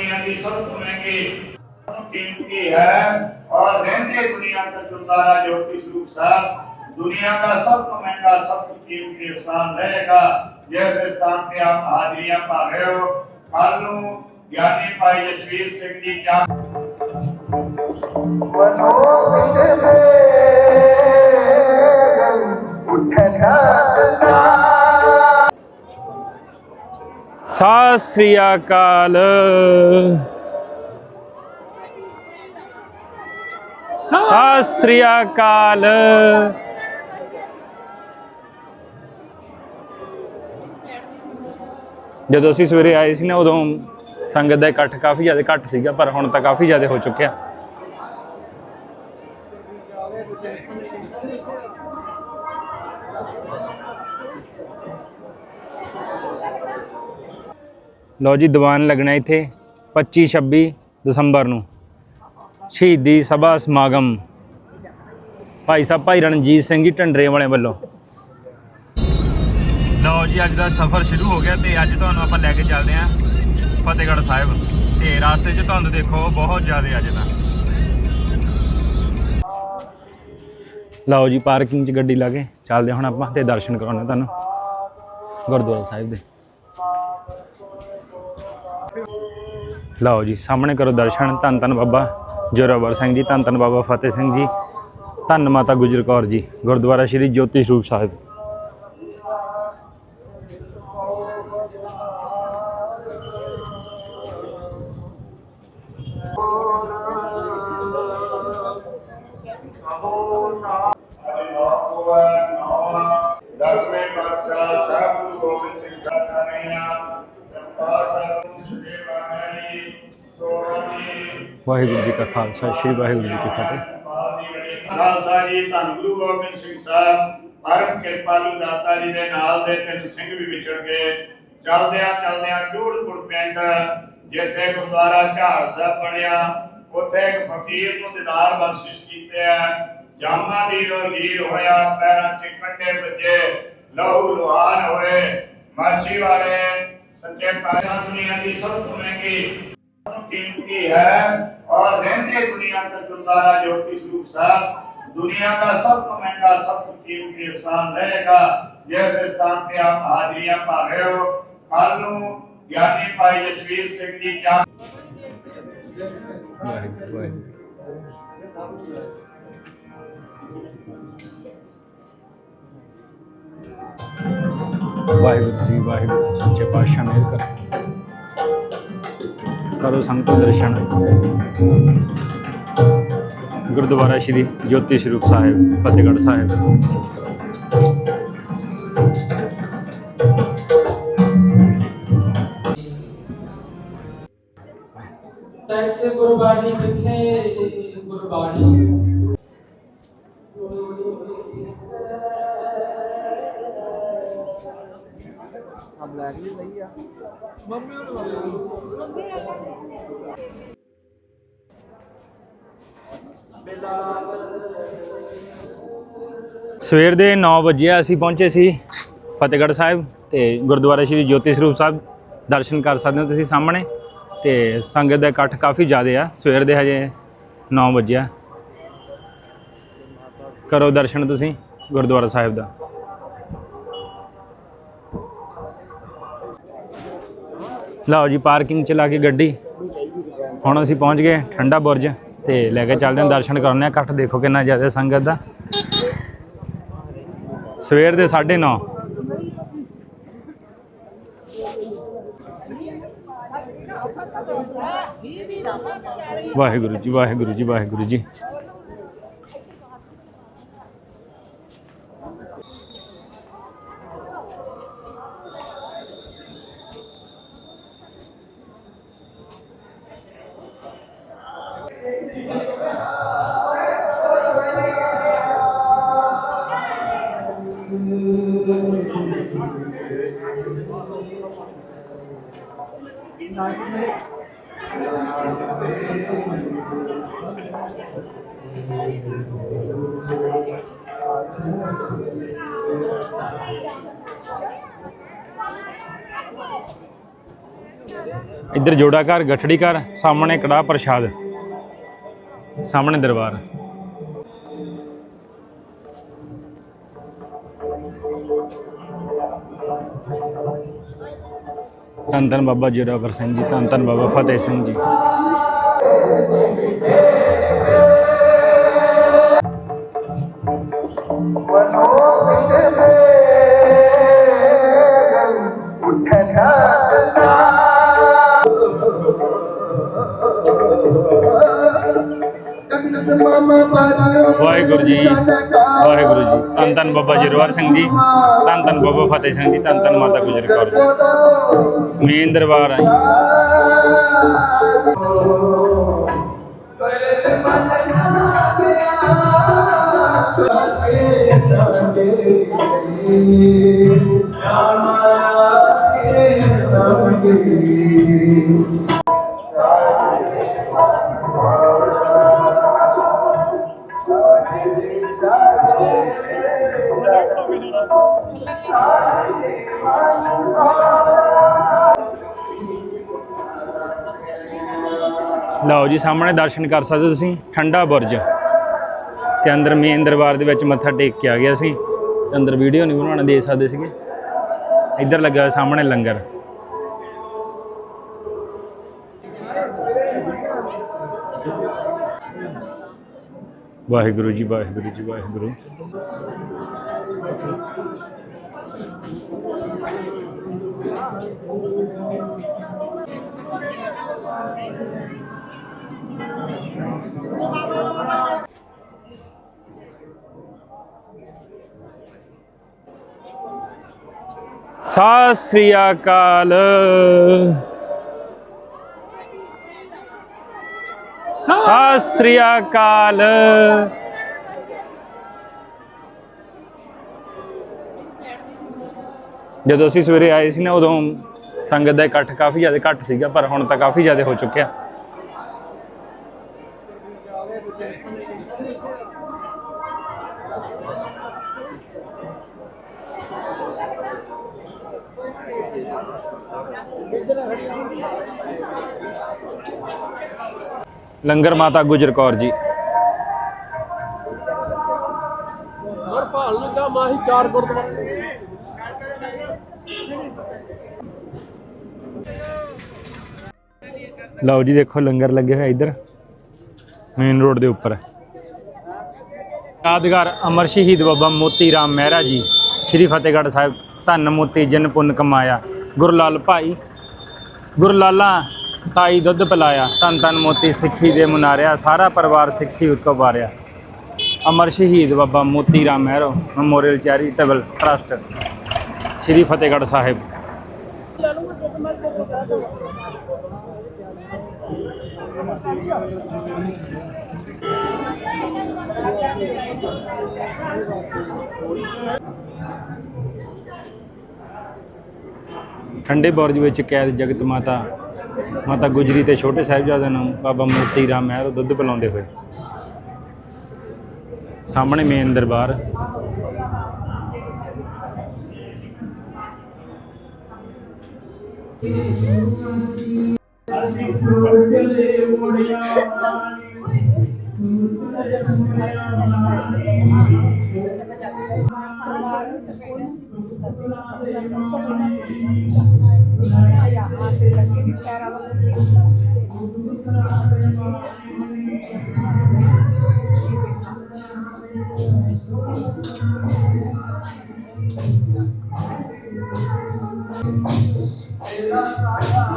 दुनिया की सबसे महँगी कीमती है और रहते दुनिया का चुंदारा ज्योतिष रूप साहब दुनिया का सब महँगा सब कीमती स्थान रहेगा। जैसे स्थान पे आप हाजिरियाँ पा रहे हो कालू यानी भाई जसवीर सिंह जी क्या ਸਤਿ ਸ੍ਰੀ ਅਕਾਲ। ਸਤਿ ਸ੍ਰੀ ਅਕਾਲ। ਜਦੋਂ ਅਸੀਂ ਸਵੇਰੇ ਆਏ ਸੀ ਨਾ, ਉਦੋਂ ਸੰਗਤ ਦਾ ਇਕੱਠ ਕਾਫੀ ਜ਼ਿਆਦਾ ਘੱਟ ਸੀਗਾ, ਪਰ ਹੁਣ ਤਾਂ ਕਾਫੀ ਜ਼ਿਆਦਾ ਹੋ ਚੁੱਕਿਆ। ਲਓ ਜੀ, ਦੀਵਾਨ ਲੱਗਣਾ ਇੱਥੇ 25 26 ਦਸੰਬਰ ਨੂੰ। ਸ਼ਹੀਦੀ ਸਭਾ ਸਮਾਗਮ। ਭਾਈ ਸਾਹਿਬ, ਭਾਈ ਰਣਜੀਤ ਸਿੰਘ ਜੀ, ਢੰਡਰੇ ਵਾਲੇ ਵੱਲੋਂ। ਲਓ ਜੀ, ਅੱਜ ਦਾ ਸਫ਼ਰ ਸ਼ੁਰੂ ਹੋ ਗਿਆ ਤੇ ਅੱਜ ਤੁਹਾਨੂੰ ਆਪਾਂ ਲੈ ਕੇ ਚੱਲਦੇ ਆਂ ਫਤਿਹਗੜ੍ਹ ਸਾਹਿਬ। ਤੇ ਰਾਸਤੇ 'ਚ ਤੁਹਾਨੂੰ ਦੇਖੋ, ਬਹੁਤ ਜ਼ਿਆਦਾ ਅੱਜ ਦਾ ਲਓ ਜੀ, ਪਾਰਕਿੰਗ 'ਚ ਗੱਡੀ ਲਾ ਕੇ ਚੱਲਦੇ ਹਾਂ ਹੁਣ ਆਪਾਂ ਤੇ ਦਰਸ਼ਨ ਕਰਾਉਣੇ ਤੁਹਾਨੂੰ। ਗੁਰਦੁਆਰਾ ਸਾਹਿਬ ਦੇ। ਲਓ ਜੀ, ਸਾਹਮਣੇ ਕਰੋ ਦਰਸ਼ਨ। ਧੰਨ ਧੰਨ ਬਾਬਾ ਜੋਰਾਵਰ ਸਿੰਘ ਜੀ, ਧੰਨ ਧੰਨ ਬਾਬਾ ਫਤਿਹ ਸਿੰਘ ਜੀ। ਧੰਨ ਮਾਤਾ ਗੁਜਰ ਕੌਰ ਜੀ, ਗੁਰਦੁਆਰਾ ਸ਼੍ਰੀ ਜੋਤੀ ਸਰੂਪ ਸਾਹਿਬ। ਦਸਵੇਂ ਪਾਤਸ਼ਾਹ ਸਾਹਿਬ ਗੁਰੂ ਗੋਬਿੰਦ ਸਿੰਘ ਸਾਹਿਬ ਦਾ ਵਾਹਿਗੁਰੂ ਜੀ ਕਾ ਖਾਲਸਾ, ਸ੍ਰੀ ਵਾਹਿਗੁਰੂ ਜੀ ਕੀ ਫਤਿਹ। ਖਾਲਸਾ ਜੀ, ਧੰਨ ਗੁਰੂ ਗੋਬਿੰਦ ਸਿੰਘ ਸਾਹਿਬ, ਪਰਮ ਕਿਰਪਾਲੂ ਦਾਤਾ ਜੀ ਦੇ ਨਾਲ ਦੇ ਤਿੰਨ ਸਿੰਘ ਵੀ ਵਿਛੜ ਗਏ ਚਲਦਿਆਂ ਚਲਦਿਆਂ ਚੂੜਪੁਰ ਪਿੰਡ, ਜਿੱਥੇ ਗੁਰਦੁਆਰਾ ਝਾੜ ਸਾਹਿਬ ਬਣਿਆ, ਉੱਥੇ ਇੱਕ ਫਕੀਰ ਨੂੰ ਦੀਦਾਰ ਬਖਸ਼ਿਸ਼ ਕੀਤੇ ਆ। ਜਾਮਾ ਦੀ ਔਰ ਲੀਰ ਹੋਇਆ, ਪੈਰਾਂ 'ਚ ਕੰਡੇ ਵੱਜੇ, ਲਹੂ ਲੁਹਾਨ ਹੋਏ, ਮਾਛੀ ਵਾਲੇ, ਸੱਚੇ ਪਾਤਸ਼ਾਹ ਦੁਨੀਆ ਦੀ ਸਭ ਤੋਂ ਮਹਿੰਗੀ कीमती है और रहते दुनिया का दुर्गारा ज्योतिष साहब दुनिया का सबको महँगा सबको कीमती स्थान रहेगा। जैसे स्थान पे आप हाजिरियाँ पा रहे हो कालू यानी भाई जसवीर सिंह जी क्या वाहिगुरु जी, वाहिगुरु सच्चे पाशाह मेहर करें। ਕਰੋ ਸੰਗਤ ਦਰਸ਼ਨ। ਗੁਰਦੁਆਰਾ ਸ਼੍ਰੀ ਜੋਤੀ ਸਰੂਪ ਸਾਹਿਬ ਫਤਿਹਗੜ੍ਹ ਸਾਹਿਬ। ਤੈਸੇ ਗੁਰਬਾਣੀ ਲਿਖੇ ਗੁਰਬਾਣੀ ਮੰਮੀ ਉਹਨੂੰ ਸਵੇਰ ਦੇ 9 ਵਜੇ ਅਸੀਂ ਪਹੁੰਚੇ ਸੀ ਫਤਿਹਗੜ੍ਹ ਸਾਹਿਬ ਤੇ ਗੁਰਦੁਆਰਾ ਸ਼੍ਰੀ ਜੋਤੀ ਸਰੂਪ ਸਾਹਿਬ। ਦਰਸ਼ਨ ਕਰ ਸਕਦੇ ਹੋ ਤੁਸੀਂ ਸਾਹਮਣੇ ਤੇ ਸੰਗਤ ਦਾ ਇਕੱਠ ਕਾਫੀ ਜ਼ਿਆਦਾ ਆ। ਸਵੇਰ ਦੇ ਹਜੇ 9 ਵਜੇ ਕਰੋ ਦਰਸ਼ਨ ਤੁਸੀਂ ਗੁਰਦੁਆਰਾ ਸਾਹਿਬ ਦਾ। ਲਓ ਜੀ ਪਾਰਕਿੰਗ ਚ ਲਾ ਕੇ ਗੱਡੀ। ਹੁਣ ਅਸੀਂ ਪਹੁੰਚ ਗਏ ਠੰਡਾ ਬੁਰਜ ਤੇ ਲੈ ਕੇ ਚੱਲਦੇ ਹਾਂ, ਦਰਸ਼ਨ ਕਰਨੇ ਆ ਇਕੱਠ ਦੇਖੋ ਕਿੰਨਾ ਜ਼ਿਆਦਾ ਸੰਗਤ ਦਾ। ਸਵੇਰ ਦੇ 9:30 ਵਾਹਿਗੁਰੂ ਜੀ ਵਾਹਿਗੁਰੂ ਜੀ ਵਾਹਿਗੁਰੂ ਜੀ। इधर गठड़ी घर सामने कड़ा प्रसाद। ਸਾਹਮਣੇ ਦਰਬਾਰ। ਧੰਨ ਧੰਨ ਬਾਬਾ ਜੋਰਾਵਰ ਸਿੰਘ ਜੀ ਧੰਨ ਧੰਨ ਬਾਬਾ ਫਤਿਹ ਸਿੰਘ ਜੀ। ਵਾਹਿਗੁਰੂ ਜੀ ਵਾਹਿਗੁਰੂ ਜੀ। ਧੰਨ ਧੰਨ ਬਾਬਾ ਜੋਰਾਵਰ ਸਿੰਘ ਜੀ, ਧੰਨ ਧੰਨ ਬਾਬਾ ਫਤਿਹ ਸਿੰਘ ਜੀ, ਧੰਨ ਧੰਨ ਮਾਤਾ ਗੁਜਰ ਕੌਰ ਜੀ। ਮੇਨ ਦਰਬਾਰ ਆਈ ਲਓ ਜੀ, ਸਾਹਮਣੇ ਦਰਸ਼ਨ ਕਰ ਸਕਦੇ ਹੋ ਤੁਸੀਂ। ਠੰਡਾ ਬੁਰਜ। ਤੇ ਅੰਦਰ ਮੇਨ ਦਰਬਾਰ ਦੇ ਵਿੱਚ ਮੱਥਾ ਟੇਕ ਕੇ ਆ ਗਿਆ ਸੀ ਤੇ ਅੰਦਰ ਵੀਡੀਓ ਨਹੀਂ ਬਣਾਉਣਾ, ਦੇ ਸਕਦੇ ਸੀਗੇ। ਇੱਧਰ ਲੱਗਾ ਹੋਇਆ ਸਾਹਮਣੇ ਲੰਗਰ। ਵਾਹਿਗੁਰੂ ਜੀ ਵਾਹਿਗੁਰੂ ਜੀ, ਵਾਹਿਗੁਰੂ। ਸਤਿ ਸ੍ਰੀ ਅਕਾਲ। ਸਤਿ ਸ੍ਰੀ ਅਕਾਲ। ਜਦੋਂ ਅਸੀਂ ਸਵੇਰੇ ਆਏ ਸੀ ਨਾ, ਉਦੋਂ ਸੰਗਤ ਦਾ ਇਕੱਠ ਕਾਫੀ ਜ਼ਿਆਦਾ ਘੱਟ ਸੀਗਾ, ਪਰ ਹੁਣ ਤਾਂ ਕਾਫੀ ਜ਼ਿਆਦਾ ਹੋ ਚੁੱਕਿਆ। ਲੰਗਰ ਮਾਤਾ ਗੁਜਰ ਕੌਰ ਜੀ। ਮਰ ਭਾਲ ਕਾ ਮਾਹੀ ਚਾਰ ਗੁਰਦੁਆਰੇ। ਲਓ ਜੀ ਦੇਖੋ ਲੰਗਰ ਲੱਗੇ ਹੋਇਆ ਇੱਧਰ। ਮੇਨ ਰੋਡ ਦੇ ਉੱਪਰ। ਯਾਦਗਾਰ ਅਮਰ ਸ਼ਹੀਦ ਬਾਬਾ ਮੋਤੀ ਰਾਮ ਮਹਿਰਾ ਜੀ, ਸ੍ਰੀ ਫਤਿਹਗੜ੍ਹ ਸਾਹਿਬ, ਧੰਨ ਮੋਤੀ ਜਨ ਪੁੰਨ ਕਮਾਇਆ। ਗੁਰਲਾਲ ਭਾਈ ਗੁਰਲਾਲਾ ਤਾਈ ਦੁੱਧ ਪਿਲਾਇਆ, ਧੰਨ ਧੰਨ ਮੋਤੀ ਸਿੱਖੀ ਦੇ ਮੁਨਾਰਿਆ, ਸਾਰਾ ਪਰਿਵਾਰ ਸਿੱਖੀ ਉੱਤੋਂ ਬਾਰਿਆ ਅਮਰ ਸ਼ਹੀਦ ਬਾਬਾ Moti Ram Mehro memorial charitable trust, Sri Fatehgarh Sahib. ਠੰਡੇ ਬੁਰਜ ਵਿੱਚ ਕੈਦ ਜਗਤ ਮਾਤਾ ਮਾਤਾ ਗੁਜਰੀ ਤੇ ਛੋਟੇ ਸਾਹਿਬਜ਼ਾਦਿਆਂ ਨੂੰ ਬਾਬਾ ਮੋਤੀ ਰਾਮ ਮਹਿਰੋ ਦੁੱਧ ਪਿਲਾਉਂਦੇ ਹੋਏ। ਸਾਹਮਣੇ ਮੇਨ ਦਰਬਾਰ।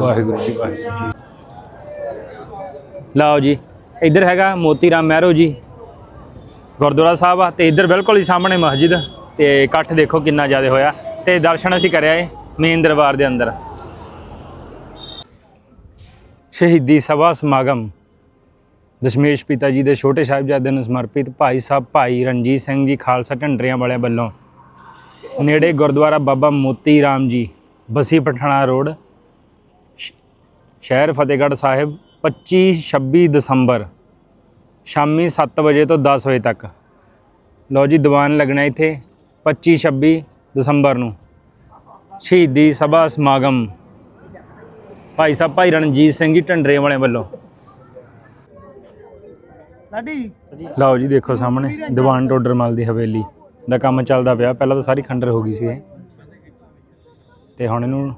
ਵਾਹਿਗੁਰੂ ਜੀ ਵਾਹਿਗੁਰੂ ਜੀ ਲਓ ਜੀ। ਇੱਧਰ ਹੈਗਾ ਮੋਤੀ ਰਾਮ ਮਹਿਰੋ ਜੀ, ਗੁਰਦੁਆਰਾ ਸਾਹਿਬ ਆ, ਤੇ ਇੱਧਰ ਬਿਲਕੁਲ ਹੀ ਸਾਹਮਣੇ ਮਸਜਿਦ, ਤੇ ਇਕੱਠ ਦੇਖੋ ਕਿੰਨਾ ਜ਼ਿਆਦਾ ਹੋਇਆ, ਤੇ ਦਰਸ਼ਨ ਅਸੀਂ ਕਰਿਆ ਏ ਮੇਨ ਦਰਬਾਰ ਦੇ ਅੰਦਰ। ਸ਼ਹੀਦੀ ਸਭਾ ਸਮਾਗਮ, ਦਸ਼ਮੇਸ਼ ਪਿਤਾ ਜੀ ਦੇ ਛੋਟੇ ਸਾਹਿਬਜ਼ਾਦੇ ਨੂੰ ਸਮਰਪਿਤ ਭਾਈ ਸਾਹਿਬ ਭਾਈ ਰਣਜੀਤ ਸਿੰਘ ਜੀ, ਖਾਲਸਾ ਢੰਡਰੀਆਂ ਵਾਲਿਆਂ ਵੱਲੋਂ ਨੇੜੇ ਗੁਰਦੁਆਰਾ ਬਾਬਾ ਮੋਤੀ ਰਾਮ ਜੀ, ਬਸੀ ਪਠਾਣਾ ਰੋਡ, ਸ਼- ਸ਼ਹਿਰ ਫਤਿਹਗੜ੍ਹ ਸਾਹਿਬ 25 26 ਦਸੰਬਰ ਸ਼ਾਮੀ 7 ਵਜੇ ਤੋਂ 10 ਵਜੇ ਤੱਕ। ਲਓ ਜੀ ਦੀਵਾਨ ਲੱਗਣਾ ਇੱਥੇ 25 26 ਦਸੰਬਰ ਨੂੰ। ਸ਼ਹੀਦੀ ਸਭਾ ਸਮਾਗਮ। ਭਾਈ ਸਾਹਿਬ ਭਾਈ ਰਣਜੀਤ ਸਿੰਘ ਜੀ ਢੰਡਰੇ ਵਾਲੇ ਵੱਲੋਂ। ਲਓ ਜੀ ਦੇਖੋ ਸਾਹਮਣੇ ਦੀਵਾਨ ਟੋਡਰਮਲ ਦੀ ਹਵੇਲੀ ਦਾ ਕੰਮ ਚੱਲਦਾ ਪਿਆ। ਪਹਿਲਾਂ ਤਾਂ ਸਾਰੀ ਖੰਡਰ ਹੋ ਗਈ ਸੀ ਇਹ। ਤੇ ਹੁਣ ਇਹਨੂੰ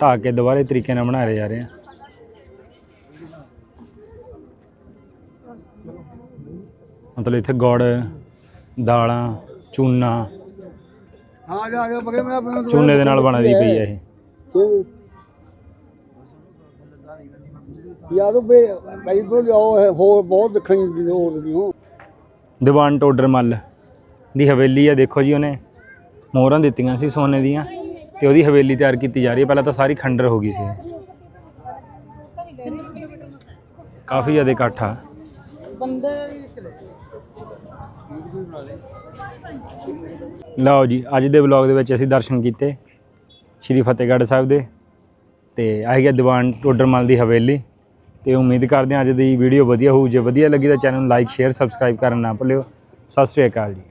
ਢਾਹ ਕੇ ਦੁਬਾਰੇ ਤਰੀਕੇ ਨਾਲ ਬਣਾ ਰਹੇ ਜਾ ਰਹੇ ਆ। ਮਤਲਬ ਇੱਥੇ ਗੁੜ ਦਾਲਾਂ ਚੂਨਾ। ਆ ਜਾ ਆ ਜਾ ਬਗੇ ਮੈਂ ਆਪਣੇ ਚੂਨੇ ਦੇ ਨਾਲ ਬਣਦੀ ਪਈ ਹੈ ਇਹ। ਯਾਦੋ ਬੇ ਭਾਈ ਤੋਂ ਲਿਆਓ ਇਹ ਹੋਰ ਬਹੁਤ ਦੇਖਣ ਦੀ ਹੋਰ ਦੀ ਹੋ ਦੀਵਾਨ ਟੋਡਰਮਲ ਦੀ ਹਵੇਲੀ ਆ ਦੇਖੋ ਜੀ ਉਹਨੇ। ਮੋਹਰਾਂ ਦਿੱਤੀਆਂ ਸੀ ਸੋਨੇ ਦੀਆਂ ਤੇ ਉਹਦੀ ਹਵੇਲੀ ਤਿਆਰ ਕੀਤੀ ਜਾ ਰਹੀ ਹੈ ਪਹਿਲਾਂ ਤਾਂ ਸਾਰੀ ਖੰਡਰ ਹੋ ਗਈ ਸੀ। ਕਾਫੀ ਜ਼ਿਆਦਾ ਇਕੱਠ ਆ। ਲਓ ਜੀ, ਅੱਜ ਦੇ ਵਲੌਗ ਦੇ ਵਿੱਚ ਅਸੀਂ ਦਰਸ਼ਨ ਕੀਤੇ ਸ਼੍ਰੀ ਫਤਿਹਗੜ੍ਹ ਸਾਹਿਬ ਦੇ ਤੇ ਆਹ ਗਿਆ ਦੀਵਾਨ ਟੋਡਰਮਲ ਦੀ ਹਵੇਲੀ ਤੇ ਉਮੀਦ ਕਰਦੇ ਹਾਂ ਅੱਜ ਦੀ ਵੀਡੀਓ ਵਧੀਆ ਹੋਊ। ਜੇ ਵਧੀਆ ਲੱਗੀ ਤਾਂ ਚੈਨਲ ਨੂੰ ਲਾਈਕ ਸ਼ੇਅਰ ਸਬਸਕ੍ਰਾਈਬ ਕਰਨਾ ਨਾ ਭੁੱਲਿਓ। ਸਤਿ ਸ਼੍ਰੀ ਅਕਾਲ ਜੀ।